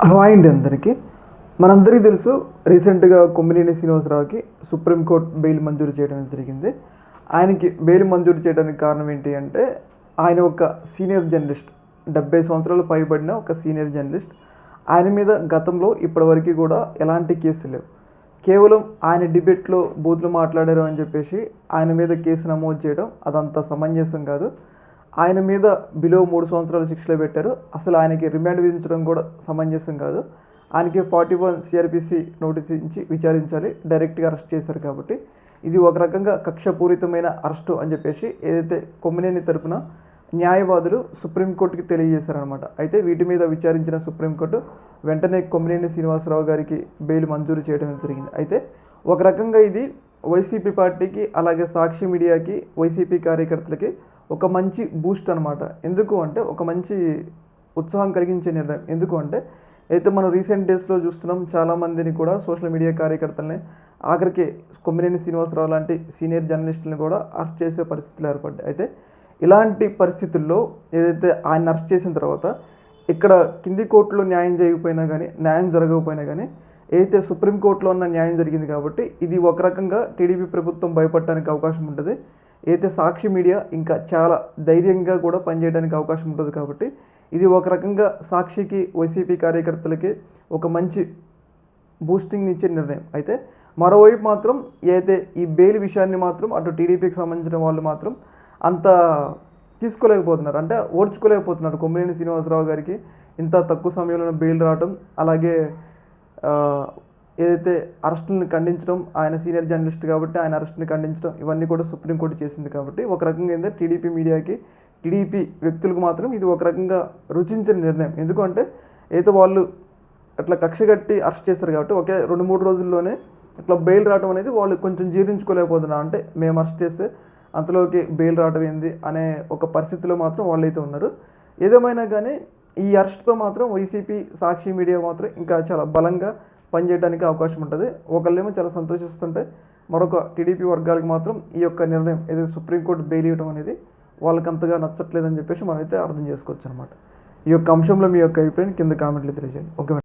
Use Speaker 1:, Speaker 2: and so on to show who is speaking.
Speaker 1: Hello అండి అందరికీ. మనందరికీ తెలుసు రీసెంట్గా కొమ్మినేని శ్రీనివాసరావుకి సుప్రీంకోర్టు బెయిల్ మంజూరు చేయడం జరిగింది. ఆయనకి బెయిల్ మంజూరు చేయడానికి కారణం ఏంటి అంటే ఆయన ఒక సీనియర్ జర్నలిస్ట్ డెబ్బై సంవత్సరాలు పైబడిన ఒక సీనియర్ జర్నలిస్ట్. ఆయన మీద గతంలో ఇప్పటివరకు కూడా ఎలాంటి కేసులు లేవు. కేవలం ఆయన డిబేట్లో బూతులు మాట్లాడారు అని చెప్పేసి ఆయన మీద కేసు నమోదు చేయడం అదంత సమంజసం కాదు. ఆయన మీద బిలో మూడు సంవత్సరాల శిక్షలో పెట్టారు. అసలు ఆయనకి రిమాండ్ విధించడం కూడా సమంజసం కాదు. ఆయనకి ఫార్టీ వన్ సిఆర్పిసి నోటీస్ ఇచ్చి విచారించాలి. డైరెక్ట్గా అరెస్ట్ చేశారు కాబట్టి. ఇది ఒక రకంగా కక్షపూరితమైన అరెస్టు అని చెప్పేసి ఏదైతే కొమ్మినేని తరపున న్యాయవాదులు సుప్రీంకోర్టుకి తెలియజేశారనమాట అయితే వీటి మీద విచారించిన సుప్రీంకోర్టు వెంటనే కొమ్మినేని శ్రీనివాసరావు గారికి బెయిల్ మంజూరు చేయడం జరిగింది. అయితే ఒక రకంగా ఇది వైసీపీ పార్టీకి అలాగే సాక్షి మీడియాకి వైసీపీ కార్యకర్తలకి ఒక మంచి బూస్ట్ అనమాట ఎందుకు అంటే ఒక మంచి ఉత్సాహం కలిగించే నిర్ణయం. ఎందుకు అంటే అయితే మనం రీసెంట్ డేస్లో చూస్తున్నాం చాలామందిని కూడా సోషల్ మీడియా కార్యకర్తలని ఆఖరికి కొమ్మినేని శ్రీనివాసరావు లాంటి సీనియర్ జర్నలిస్టులను కూడా అరెస్ట్ చేసే పరిస్థితులు ఏర్పడ్డాయి. అయితే ఇలాంటి పరిస్థితుల్లో ఏదైతే ఆయన అరెస్ట్ చేసిన తర్వాత ఇక్కడ కింది కోర్టులో న్యాయం చేయకపోయినా కానీ న్యాయం జరగకపోయినా కానీ ఏదైతే సుప్రీంకోర్టులో ఉన్న న్యాయం జరిగింది కాబట్టి ఇది ఒక రకంగా టీడీపీ ప్రభుత్వం భయపడటానికి అవకాశం ఉంటుంది. అయితే సాక్షి మీడియా ఇంకా చాలా ధైర్యంగా కూడా పనిచేయడానికి అవకాశం ఉంటుంది కాబట్టి ఇది ఒక రకంగా సాక్షికి వైసీపీ కార్యకర్తలకి ఒక మంచి బూస్టింగ్ ఇచ్చే నిర్ణయం. అయితే మరోవైపు మాత్రం ఏదైతే ఈ బెయిల్ విషయాన్ని మాత్రం అటు టీడీపీకి సంబంధించిన వాళ్ళు మాత్రం అంత తీసుకోలేకపోతున్నారు. అంటే ఓర్చుకోలేకపోతున్నారు. కొమ్మినేని శ్రీనివాసరావు గారికి ఇంత తక్కువ సమయంలో బెయిల్ రావడం అలాగే ఏదైతే అరెస్టులను ఖండించడం ఆయన సీనియర్ జర్నలిస్ట్ కాబట్టి ఆయన అరెస్ట్ని ఖండించడం ఇవన్నీ కూడా సుప్రీంకోర్టు చేసింది కాబట్టి ఒక రకంగా ఏంటంటే టీడీపీ మీడియాకి టీడీపీ వ్యక్తులకు మాత్రం ఇది ఒక రకంగా రుచించిన నిర్ణయం. ఎందుకంటే ఏదో వాళ్ళు అట్లా కక్ష కట్టి అరెస్ట్ చేస్తారు కాబట్టి ఒకే రెండు మూడు రోజుల్లోనే ఇట్లా బెయిల్ రావడం అనేది వాళ్ళు కొంచెం జీర్ణించుకోలేకపోతున్నారు. అంటే మేము అరెస్ట్ చేస్తే అంతలోకి బెయిల్ రావడం ఏంది అనే ఒక పరిస్థితిలో మాత్రం వాళ్ళైతే ఉన్నారు. ఏదేమైనా కానీ ఈ అరెస్ట్తో మాత్రం వైసీపీ సాక్షి మీడియా మాత్రం ఇంకా చాలా బలంగా పనిచేయడానికి అవకాశం ఉంటుంది. ఒకళ్ళేమో చాలా సంతోషిస్తుంటే మరొక టీడీపీ వర్గాలకు మాత్రం ఈ యొక్క నిర్ణయం ఏదైతే సుప్రీంకోర్టు బెయిల్ ఇవ్వడం అనేది వాళ్ళకి అంతగా నచ్చట్లేదని చెప్పేసి మనమైతే అర్థం చేసుకోవచ్చు అనమాట ఈ యొక్క అంశంలో మీ యొక్క అభిప్రాయం కింద కామెంట్లు తెలియజేయండి. ఓకే.